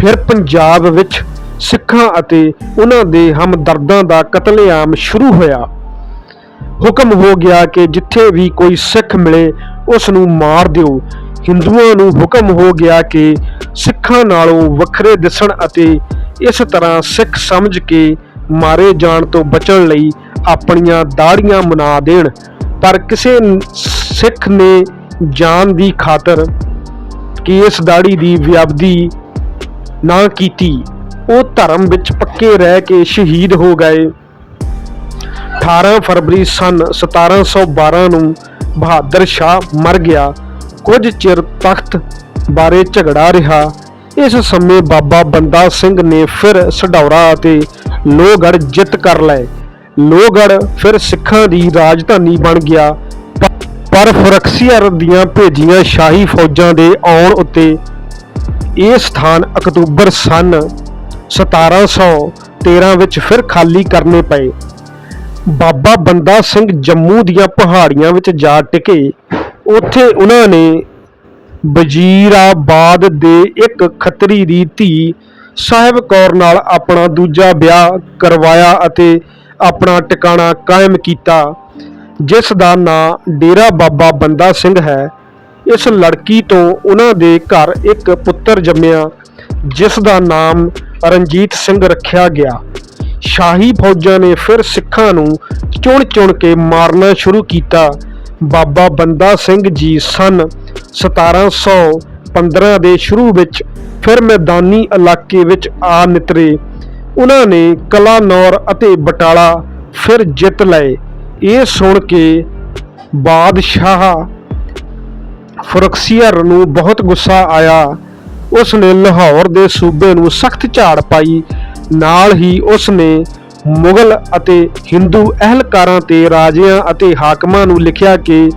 ਫਿਰ ਪੰਜਾਬ ਵਿੱਚ ਸਿੱਖਾਂ ਅਤੇ ਉਹਨਾਂ ਦੇ ਹਮਦਰਦਾਂ ਦਾ ਕਤਲੇਆਮ ਸ਼ੁਰੂ ਹੋਇਆ। ਹੁਕਮ ਹੋ ਗਿਆ ਕਿ ਜਿੱਥੇ ਵੀ ਕੋਈ ਸਿੱਖ ਮਿਲੇ ਉਸ ਨੂੰ ਮਾਰ ਦਿਓ। ਹਿੰਦੂਆਂ ਨੂੰ ਹੁਕਮ ਹੋ ਗਿਆ ਕਿ ਸਿੱਖਾਂ ਨਾਲੋਂ ਵੱਖਰੇ ਦਿਸਣ ਅਤੇ ਇਸ ਤਰ੍ਹਾਂ ਸਿੱਖ ਸਮਝ ਕੇ ਮਾਰੇ ਜਾਣ ਤੋਂ ਬਚਣ ਲਈ ਆਪਣੀਆਂ ਦਾੜੀਆਂ ਮਨਾ ਦੇਣ। ਪਰ ਕਿਸੇ ਸਿੱਖ ਨੇ ਜਾਨ ਦੀ ਖਾਤਰ ਕਿ ਇਸ ਦਾੜੀ ਦੀ ਵਿਅਬਦੀ ਨਾ ਕੀਤੀ, ਉਹ ਧਰਮ ਵਿੱਚ ਪੱਕੇ ਰਹਿ ਕੇ ਸ਼ਹੀਦ ਹੋ ਗਏ। 18 ਫਰਵਰੀ ਸਨ 1712 ਨੂੰ ਬਹਾਦਰ ਸ਼ਾਹ ਮਰ ਗਿਆ। ਕੁਝ ਚਿਰ ਤਖਤ ਬਾਰੇ ਝਗੜਾ ਰਿਹਾ। ਇਸ ਸਮੇਂ ਬਾਬਾ ਬੰਦਾ ਸਿੰਘ ਨੇ ਫਿਰ ਸਢੌਰਾ ਅਤੇ ਲੋਹਗੜ੍ਹ ਜਿੱਤ ਕਰ ਲਏ। ਲੋਹਗੜ੍ਹ ਫਿਰ ਸਿੱਖਾਂ ਦੀ ਰਾਜਧਾਨੀ ਬਣ ਗਿਆ। ਪਰ ਫਰਕਸੀਅਰ ਦੀਆਂ ਭੇਜੀਆਂ ਸ਼ਾਹੀ ਫੌਜਾਂ ਦੇ ਆਉਣ ਉੱਤੇ ਇਹ ਸਥਾਨ ਅਕਤੂਬਰ ਸਨ 1713 ਵਿੱਚ ਫਿਰ ਖਾਲੀ ਕਰਨੇ ਪਏ। ਬਾਬਾ ਬੰਦਾ ਸਿੰਘ ਜੰਮੂ ਦੀਆਂ ਪਹਾੜੀਆਂ ਵਿੱਚ ਜਾ ਟਿਕੇ। ਉੱਥੇ ਉਹਨਾਂ ਨੇ ਵਜ਼ੀਰਾਬਾਦ ਦੇ ਇੱਕ ਖੱਤਰੀ ਦੀ ਧੀ ਸਾਹਿਬ ਕੌਰ ਨਾਲ ਆਪਣਾ ਦੂਜਾ ਵਿਆਹ ਕਰਵਾਇਆ ਅਤੇ ਆਪਣਾ ਟਿਕਾਣਾ ਕਾਇਮ ਕੀਤਾ, ਜਿਸ ਦਾ ਨਾਂ ਡੇਰਾ ਬਾਬਾ ਬੰਦਾ ਸਿੰਘ ਹੈ। ਇਸ ਲੜਕੀ ਤੋਂ ਉਹਨਾਂ ਦੇ ਘਰ ਇੱਕ ਪੁੱਤਰ ਜੰਮਿਆ, ਜਿਸ ਦਾ ਨਾਮ ਰਣਜੀਤ ਸਿੰਘ ਰੱਖਿਆ ਗਿਆ। ਸ਼ਾਹੀ ਫੌਜਾਂ ਨੇ ਫਿਰ ਸਿੱਖਾਂ ਨੂੰ ਚੁਣ-ਚੁਣ ਕੇ ਮਾਰਨਾ ਸ਼ੁਰੂ ਕੀਤਾ। ਬਾਬਾ ਬੰਦਾ ਸਿੰਘ ਜੀ ਸਨ 1715 ਦੇ ਸ਼ੁਰੂ ਵਿੱਚ ਫਿਰ ਮੈਦਾਨੀ ਇਲਾਕੇ ਵਿੱਚ ਆ ਨਿਤਰੇ। ਉਹਨਾਂ ਨੇ ਕਲਾਨੌਰ ਅਤੇ ਬਟਾਲਾ ਫਿਰ ਜਿੱਤ ਲਏ। ਇਹ ਸੁਣ ਕੇ ਬਾਦਸ਼ਾਹ ਫਰਕਸੀਅਰ ਨੂੰ ਬਹੁਤ ਗੁੱਸਾ ਆਇਆ। ਉਸ ਨੇ ਲਾਹੌਰ ਦੇ ਸੂਬੇ ਨੂੰ ਸਖਤ ਝਾੜ ਪਾਈ। ਨਾਲ ਹੀ ਉਸ ਨੇ ਮੁਗਲ ਅਤੇ ਹਿੰਦੂ ਅਹਿਲਕਾਰਾਂ ਤੇ ਰਾਜਿਆਂ ਅਤੇ ਹਾਕਮਾਂ ਨੂੰ ਲਿਖਿਆ ਕਿ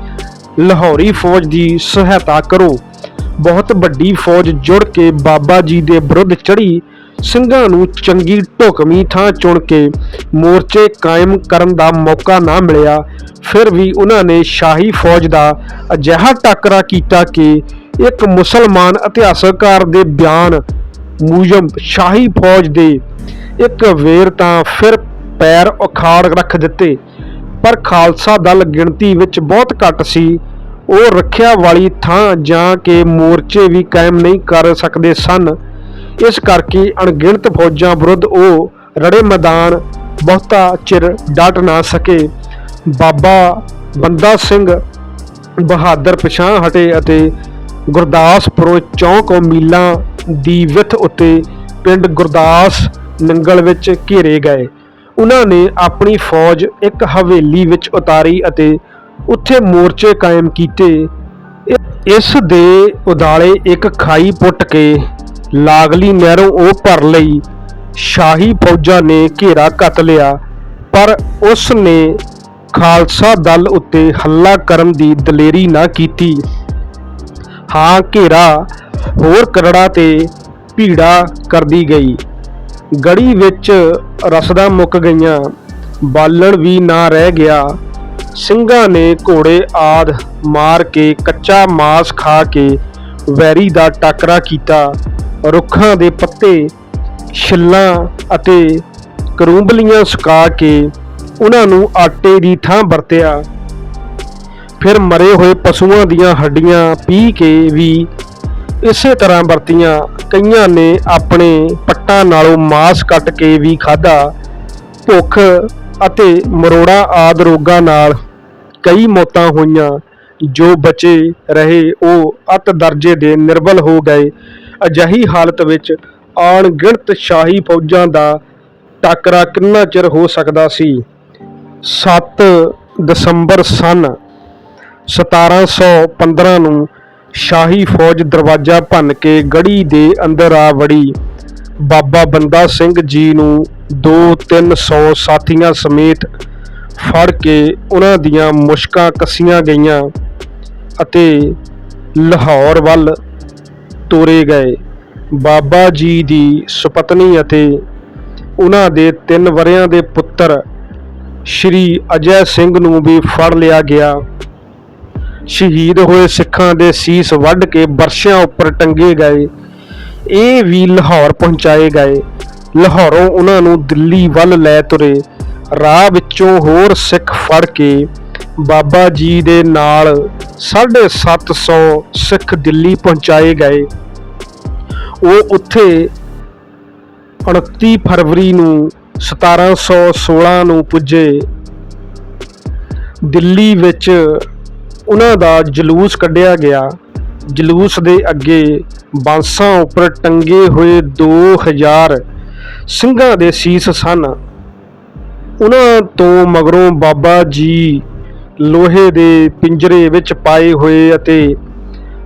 ਲਾਹੌਰੀ ਫੌਜ ਦੀ ਸਹਾਇਤਾ ਕਰੋ। ਬਹੁਤ ਵੱਡੀ ਫੌਜ ਜੁੜ ਕੇ ਬਾਬਾ ਜੀ ਦੇ ਵਿਰੁੱਧ ਚੜੀ ਸਿੰਘਾਂ ਨੂੰ ਚੰਗੀ ਢੁਕਵੀਂ ਥਾਂ ਚੁਣ ਕੇ ਮੋਰਚੇ ਕਾਇਮ ਕਰਨ ਦਾ ਮੌਕਾ ਨਾ ਮਿਲਿਆ। ਫਿਰ ਵੀ ਉਹਨਾਂ ਨੇ ਸ਼ਾਹੀ ਫੌਜ ਦਾ ਅਜਿਹਾ ਟਾਕਰਾ ਕੀਤਾ ਕਿ ਇੱਕ ਮੁਸਲਮਾਨ ਇਤਿਹਾਸਕਾਰ ਦੇ ਬਿਆਨ ਮੂਜਮ ਸ਼ਾਹੀ ਫੌਜ ਦੇ ਇੱਕ ਵੇਰ ਤਾਂ ਫਿਰ ਪੈਰ ਉਖਾੜ ਰੱਖ ਦਿੱਤੇ। ਪਰ ਖਾਲਸਾ ਦਲ ਗਿਣਤੀ ਵਿੱਚ ਬਹੁਤ ਘੱਟ ਸੀ। ਉਹ ਰੱਖਿਆ ਵਾਲੀ ਥਾਂ ਜਾਂ ਕਿ ਮੋਰਚੇ ਵੀ ਕਾਇਮ ਨਹੀਂ ਕਰ ਸਕਦੇ ਸਨ। ਇਸ ਕਰਕੇ ਅਣਗਿਣਤ ਫੌਜਾਂ ਵਿਰੁੱਧ ਉਹ ਰੜੇ ਮੈਦਾਨ ਬਹੁਤਾ ਚਿਰ ਡਟ ਨਾ ਸਕੇ। ਬਾਬਾ ਬੰਦਾ ਸਿੰਘ ਬਹਾਦਰ ਪਛਾਂ ਹਟੇ ਅਤੇ ਗੁਰਦਾਸਪੁਰੋਂ ਚੌਂਕ ਮੀਲਾਂ ਦੀ ਵਿੱਥ ਉੱਤੇ ਪਿੰਡ ਗੁਰਦਾਸ ਨੰਗਲ ਵਿੱਚ ਘੇਰੇ ਗਏ। ਉਹਨਾਂ ਨੇ ਆਪਣੀ ਫੌਜ ਇੱਕ ਹਵੇਲੀ ਵਿੱਚ ਉਤਾਰੀ ਅਤੇ ਉੱਥੇ ਮੋਰਚੇ ਕਾਇਮ ਕੀਤੇ। ਇਸ ਦੇ ਉਦਾਲੇ ਇੱਕ ਖਾਈ ਪੁੱਟ ਕੇ ਲਾਗਲੀ ਨਹਿਰੋਂ ਉਹ ਭਰ ਲਈ। ਸ਼ਾਹੀ ਫੌਜਾਂ ਨੇ ਘੇਰਾ ਘੱਤ ਲਿਆ, ਪਰ ਉਸ ਨੇ ਖਾਲਸਾ ਦਲ ਉੱਤੇ ਹੱਲਾ ਕਰਨ ਦੀ ਦਲੇਰੀ ਨਾ ਕੀਤੀ। ਹਾਂ, ਘੇਰਾ ਹੋਰ ਕਰੜਾ ਤੇ ਭੀੜਾ ਕਰਦੀ ਗਈ। ਗੜੀ ਵਿੱਚ ਰਸਦਾਂ ਮੁੱਕ ਗਈਆਂ। ਬਾਲਣ ਵੀ ਨਾ ਰਹਿ ਗਿਆ। ਸਿੰਘਾਂ ਨੇ ਘੋੜੇ ਆਦ ਮਾਰ ਕੇ ਕੱਚਾ ਮਾਸ ਖਾ ਕੇ ਵੈਰੀ ਦਾ ਟਾਕਰਾ ਕੀਤਾ। ਰੁੱਖਾਂ ਦੇ ਪੱਤੇ, ਛਿੱਲਾਂ ਅਤੇ ਕਰੂੰਬਲੀਆਂ ਸੁਕਾ ਕੇ ਉਹਨਾਂ ਨੂੰ ਆਟੇ ਦੀ ਥਾਂ ਵਰਤਿਆ। ਫਿਰ ਮਰੇ ਹੋਏ ਪਸ਼ੂਆਂ ਦੀਆਂ ਹੱਡੀਆਂ ਪੀ ਕੇ ਵੀ ਇਸੇ ਤਰ੍ਹਾਂ ਵਰਤੀਆਂ ਕਈਆਂ ਨੇ ਆਪਣੇ ਪੱਟਾਂ ਨਾਲੋਂ ਮਾਸ ਕੱਟ ਕੇ ਵੀ ਖਾਧਾ। ਭੁੱਖ ਅਤੇ ਮਰੋੜਾ ਆਦ ਰੋਗਾਂ ਨਾਲ ਕਈ ਮੌਤਾਂ ਹੋਈਆਂ। ਜੋ ਬਚੇ ਰਹੇ, ਉਹ ਅਤ ਦਰਜੇ ਦੇ ਨਿਰਬਲ ਹੋ ਗਏ। ਅਜਿਹੀ ਹਾਲਤ ਵਿੱਚ ਅਣਗਿਣਤ ਸ਼ਾਹੀ ਫੌਜਾਂ ਦਾ ਟਾਕਰਾ ਕਿੰਨਾ ਚਿਰ ਹੋ ਸਕਦਾ ਸੀ? 7 ਦਸੰਬਰ ਸਨ। 1715 ਨੂੰ ਸ਼ਾਹੀ ਫੌਜ ਦਰਵਾਜ਼ਾ ਭੰਨ ਕੇ ਗੜੀ ਦੇ ਅੰਦਰ ਆ ਵੜੀ। ਬਾਬਾ ਬੰਦਾ ਸਿੰਘ ਜੀ ਨੂੰ 2-300 ਸਾਥੀਆਂ ਸਮੇਤ ਫੜ ਕੇ ਉਹਨਾਂ ਦੀਆਂ ਮੁਸ਼ਕਾਂ ਕੱਸੀਆਂ ਗਈਆਂ ਅਤੇ ਲਾਹੌਰ ਵੱਲ ਤੋਰੇ ਗਏ। ਬਾਬਾ ਜੀ ਦੀ ਸੁਪਤਨੀ ਅਤੇ ਉਹਨਾਂ ਦੇ ਤਿੰਨ ਵਰਿਆਂ ਦੇ ਪੁੱਤਰ ਸ਼੍ਰੀ ਅਜੈ ਸਿੰਘ ਨੂੰ ਵੀ ਫੜ ਲਿਆ ਗਿਆ। ਸ਼ਹੀਦ ਹੋਏ ਸਿੱਖਾਂ ਦੇ ਸੀਸ ਵੱਢ ਕੇ ਬਰਸ਼ਿਆਂ ਉੱਪਰ ਟੰਗੇ ਗਏ। ਇਹ ਵੀ ਲਾਹੌਰ ਪਹੁੰਚਾਏ ਗਏ। ਲਾਹੌਰੋਂ ਉਹਨਾਂ ਨੂੰ ਦਿੱਲੀ ਵੱਲ ਲੈ ਤੁਰੇ। ਰਾਹ ਵਿੱਚੋਂ ਹੋਰ ਸਿੱਖ ਫੜ ਕੇ ਬਾਬਾ ਜੀ ਦੇ ਨਾਲ 750 ਸਿੱਖ ਦਿੱਲੀ ਪਹੁੰਚਾਏ ਗਏ। ਉਹ ਉੱਥੇ 29 ਫਰਵਰੀ ਨੂੰ 1716 ਨੂੰ ਪੁੱਜੇ। ਦਿੱਲੀ ਵਿੱਚ ਉਹਨਾਂ ਦਾ ਜਲੂਸ ਕੱਢਿਆ ਗਿਆ। ਜਲੂਸ ਦੇ ਅੱਗੇ ਬਾਂਸਾਂ ਉੱਪਰ ਟੰਗੇ ਹੋਏ 2000 ਸਿੰਘਾਂ ਦੇ ਸੀਸ ਸਨ। ਉਹਨਾਂ ਤੋਂ ਮਗਰੋਂ ਬਾਬਾ ਜੀ ਲੋਹੇ ਦੇ ਪਿੰਜਰੇ ਵਿੱਚ ਪਾਏ ਹੋਏ ਅਤੇ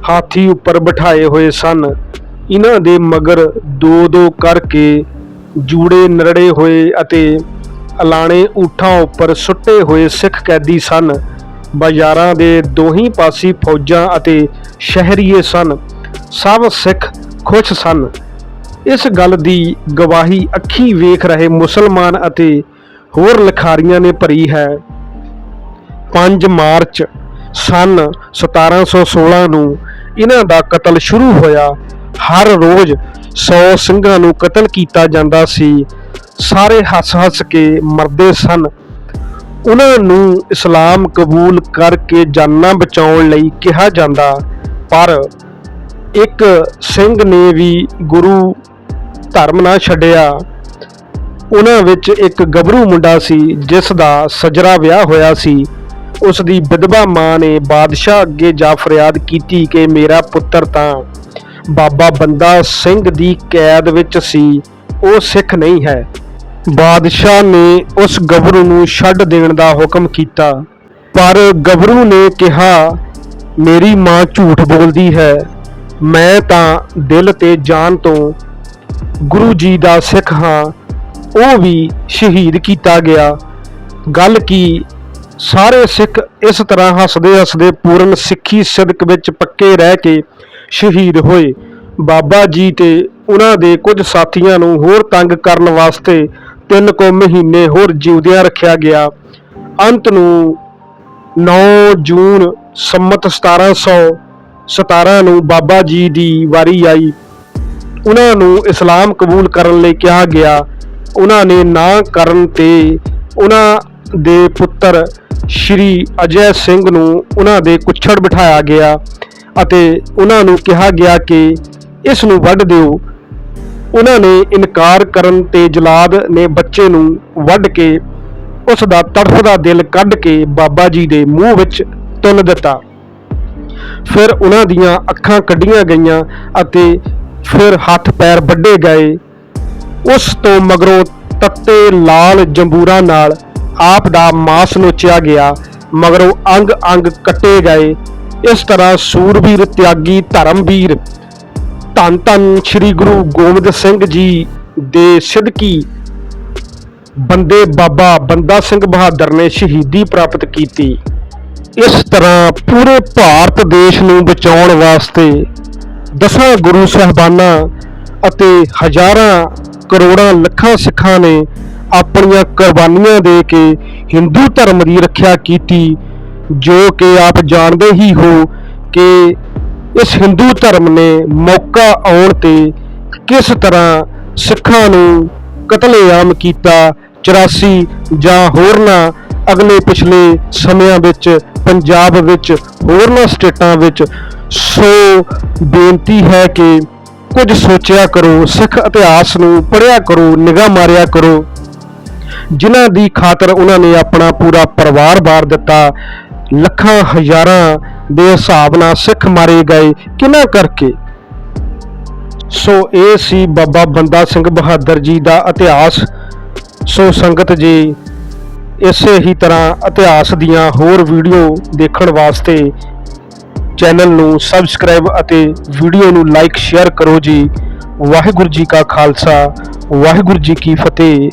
ਹਾਥੀ ਉੱਪਰ ਬਿਠਾਏ ਹੋਏ ਸਨ। ਇਹਨਾਂ ਦੇ ਮਗਰ ਦੋ ਦੋ ਕਰਕੇ ਜੂੜੇ ਨਰੜੇ ਹੋਏ ਅਤੇ ਅਲਾਣੇ ਊਠਾਂ ਉੱਪਰ ਸੁੱਟੇ ਹੋਏ ਸਿੱਖ ਕੈਦੀ ਸਨ। ਬਾਜ਼ਾਰਾਂ ਦੇ ਦੋਹੀਂ ਪਾਸੀ ਫੌਜਾਂ ਅਤੇ ਸ਼ਹਿਰੀਏ ਸਨ। ਸਭ ਸਿੱਖ ਖੁਸ਼ ਸਨ। ਇਸ ਗੱਲ ਦੀ ਗਵਾਹੀ ਅੱਖੀ ਵੇਖ ਰਹੇ ਮੁਸਲਮਾਨ ਅਤੇ ਹੋਰ ਲਿਖਾਰੀਆਂ ਨੇ ਭਰੀ ਹੈ। 5 ਮਾਰਚ ਸਨ 1716 ਨੂੰ ਇਹਨਾਂ ਦਾ ਕਤਲ ਸ਼ੁਰੂ ਹੋਇਆ। ਹਰ ਰੋਜ਼ 100 ਸਿੰਘਾਂ ਨੂੰ ਕਤਲ ਕੀਤਾ ਜਾਂਦਾ ਸੀ। ਸਾਰੇ ਹੱਸ-ਹੱਸ ਕੇ ਮਰਦੇ ਸਨ। ਉਹਨਾਂ ਨੂੰ ਇਸਲਾਮ ਕਬੂਲ ਕਰਕੇ ਜਾਨਾਂ ਬਚਾਉਣ ਲਈ ਕਿਹਾ ਜਾਂਦਾ, ਪਰ ਇੱਕ ਸਿੰਘ ਨੇ ਵੀ ਗੁਰੂ ਧਰਮ ਨਾ ਛੱਡਿਆ। ਉਹਨਾਂ ਵਿੱਚ ਇੱਕ ਗੱਭਰੂ ਮੁੰਡਾ ਸੀ, ਜਿਸ ਦਾ ਸਜਰਾ ਵਿਆਹ ਹੋਇਆ ਸੀ। ਉਸ ਦੀ ਵਿਧਵਾ ਮਾਂ ਨੇ ਬਾਦਸ਼ਾਹ ਅੱਗੇ ਜਾ ਫਰਿਆਦ ਕੀਤੀ ਕਿ ਮੇਰਾ ਪੁੱਤਰ ਤਾਂ ਬਾਬਾ ਬੰਦਾ ਸਿੰਘ ਦੀ ਕੈਦ ਵਿੱਚ ਸੀ, ਉਹ ਸਿੱਖ ਨਹੀਂ ਹੈ। ਬਾਦਸ਼ਾਹ ਨੇ ਉਸ ਗੱਭਰੂ ਨੂੰ ਛੱਡ ਦੇਣ ਦਾ ਹੁਕਮ ਕੀਤਾ। ਪਰ ਗੱਭਰੂ ਨੇ ਕਿਹਾ, ਮੇਰੀ ਮਾਂ ਝੂਠ ਬੋਲਦੀ ਹੈ। ਮੈਂ ਤਾਂ ਦਿਲ ਤੇ ਜਾਨ ਤੋਂ ਗੁਰੂ ਜੀ ਦਾ ਸਿੱਖ ਹਾਂ। ਉਹ ਵੀ ਸ਼ਹੀਦ ਕੀਤਾ ਗਿਆ। ਗੱਲ ਕੀ, ਸਾਰੇ ਸਿੱਖ ਇਸ ਤਰ੍ਹਾਂ ਹੱਸਦੇ ਹੱਸਦੇ ਪੂਰਨ ਸਿੱਖੀ ਸਿਦਕ ਵਿੱਚ ਪੱਕੇ ਰਹਿ ਕੇ ਸ਼ਹੀਦ ਹੋਏ। ਬਾਬਾ ਜੀ ਤੇ ਉਹਨਾਂ ਦੇ ਕੁਝ ਸਾਥੀਆਂ ਨੂੰ ਹੋਰ ਤੰਗ ਕਰਨ ਵਾਸਤੇ ਤਿੰਨ ਕੁ ਮਹੀਨੇ ਹੋਰ ਜਿਉਂਦਿਆਂ ਰੱਖਿਆ ਗਿਆ। ਅੰਤ ਨੂੰ 9 ਜੂਨ ਸੰਮਤ 1717 ਨੂੰ ਬਾਬਾ ਜੀ ਦੀ ਵਾਰੀ ਆਈ। ਉਹਨਾਂ ਨੂੰ ਇਸਲਾਮ ਕਬੂਲ ਕਰਨ ਲਈ ਕਿਹਾ ਗਿਆ। ਉਹਨਾਂ ਨੇ ਨਾ ਕਰਨ ਤੇ ਉਹਨਾਂ ਦੇ ਪੁੱਤਰ ਸ਼੍ਰੀ ਅਜੈ ਸਿੰਘ ਨੂੰ ਉਹਨਾਂ ਦੇ ਕੁੱਛੜ ਬਿਠਾਇਆ ਗਿਆ ਅਤੇ ਉਹਨਾਂ ਨੂੰ ਕਿਹਾ ਗਿਆ ਕਿ ਇਸ ਨੂੰ ਵੱਢ ਦਿਓ। ਉਹਨਾਂ ਨੇ ਇਨਕਾਰ ਕਰਨ ਤੇ ਜਲਾਦ ਨੇ ਬੱਚੇ ਨੂੰ ਵੱਢ ਕੇ ਉਸ ਦਾ ਤੜਫਦਾ ਦਿਲ ਕੱਢ ਕੇ ਬਾਬਾ ਜੀ ਦੇ ਮੂੰਹ ਵਿੱਚ ਤੁੰਨ ਦਿੱਤਾ। ਫਿਰ ਉਹਨਾਂ ਦੀਆਂ ਅੱਖਾਂ ਕੱਢੀਆਂ ਗਈਆਂ ਅਤੇ ਫਿਰ ਹੱਥ ਪੈਰ ਵੱਢੇ ਗਏ। ਉਸ ਤੋਂ ਮਗਰੋਂ ਤੱਤੇ ਲਾਲ ਜੰਬੂਰਾਂ ਨਾਲ ਆਪ ਦਾ ਮਾਸ ਨੋਚਿਆ ਗਿਆ, ਮਗਰੋਂ ਅੰਗ ਅੰਗ ਕੱਟੇ ਗਏ। ਇਸ ਤਰ੍ਹਾਂ ਸੂਰਬੀਰ, ਤਿਆਗੀ ਧਰਮਵੀਰ ਧੰਨ ਧੰਨ ਸ੍ਰੀ ਗੁਰੂ ਗੋਬਿੰਦ ਸਿੰਘ ਜੀ ਦੇ ਸਿੱਧਕੀ ਬੰਦੇ ਬਾਬਾ ਬੰਦਾ ਸਿੰਘ ਬਹਾਦਰ ਨੇ ਸ਼ਹੀਦੀ ਪ੍ਰਾਪਤ ਕੀਤੀ। ਇਸ ਤਰ੍ਹਾਂ ਪੂਰੇ ਭਾਰਤ ਦੇਸ਼ ਨੂੰ ਬਚਾਉਣ ਵਾਸਤੇ ਦਸਾਂ ਗੁਰੂ ਸਾਹਿਬਾਨਾਂ ਅਤੇ ਹਜ਼ਾਰਾਂ ਕਰੋੜਾਂ ਲੱਖਾਂ ਸਿੱਖਾਂ ਨੇ ਆਪਣੀਆਂ ਕੁਰਬਾਨੀਆਂ ਦੇ ਕੇ ਹਿੰਦੂ ਧਰਮ ਦੀ ਰੱਖਿਆ ਕੀਤੀ, ਜੋ ਕਿ ਆਪ ਜਾਣਦੇ ਹੀ ਹੋ ਕਿ ਇਸ ਹਿੰਦੂ ਧਰਮ ਨੇ ਮੌਕਾ ਆਉਣ ਤੇ ਕਿਸ ਤਰ੍ਹਾਂ ਸਿੱਖਾਂ ਨੂੰ ਕਤਲੇਆਮ ਕੀਤਾ 84 ਜਾਂ ਹੋਰਨਾਂ ਅਗਲੇ ਪਿਛਲੇ ਸਮਿਆਂ ਵਿੱਚ, ਪੰਜਾਬ ਵਿੱਚ ਹੋਰਨਾਂ ਸਟੇਟਾਂ ਵਿੱਚ, ਸੋ ਬੇਨਤੀ ਹੈ ਕਿ ਕੁਝ ਸੋਚਿਆ ਕਰੋ, ਸਿੱਖ ਇਤਿਹਾਸ ਨੂੰ ਪੜ੍ਹਿਆ ਕਰੋ, ਨਿਗਾਹ ਮਾਰਿਆ ਕਰੋ। ਜਿਨ੍ਹਾਂ ਦੀ ਖਾਤਰ ਉਹਨਾਂ ਨੇ ਆਪਣਾ ਪੂਰਾ ਪਰਿਵਾਰ ਬਾਰ ਦਿੱਤਾ ਲੱਖਾਂ ਹਜ਼ਾਰਾਂ ਦੇ ਹਿਸਾਬ ਨਾਲ ਸਿੱਖ ਮਾਰੇ ਗਏ ਕਿਨਾਂ ਕਰਕੇ? ਸੋ ਇਹ ਸੀ ਬਾਬਾ ਬੰਦਾ ਸਿੰਘ ਬਹਾਦਰ ਜੀ ਦਾ ਇਤਿਹਾਸ। ਸੋ ਸੰਗਤ ਜੀ, ਇਸੇ ਹੀ ਤਰ੍ਹਾਂ ਇਤਿਹਾਸ ਦੀਆਂ ਹੋਰ ਵੀਡੀਓ ਦੇਖਣ ਵਾਸਤੇ ਚੈਨਲ ਨੂੰ ਸਬਸਕ੍ਰਾਈਬ ਅਤੇ ਵੀਡੀਓ ਨੂੰ ਲਾਈਕ, ਸ਼ੇਅਰ ਕਰੋ ਜੀ। ਵਾਹਿਗੁਰੂ ਜੀ ਕਾ ਖਾਲਸਾ, ਵਾਹਿਗੁਰੂ ਜੀ ਕੀ ਫਤਿਹ।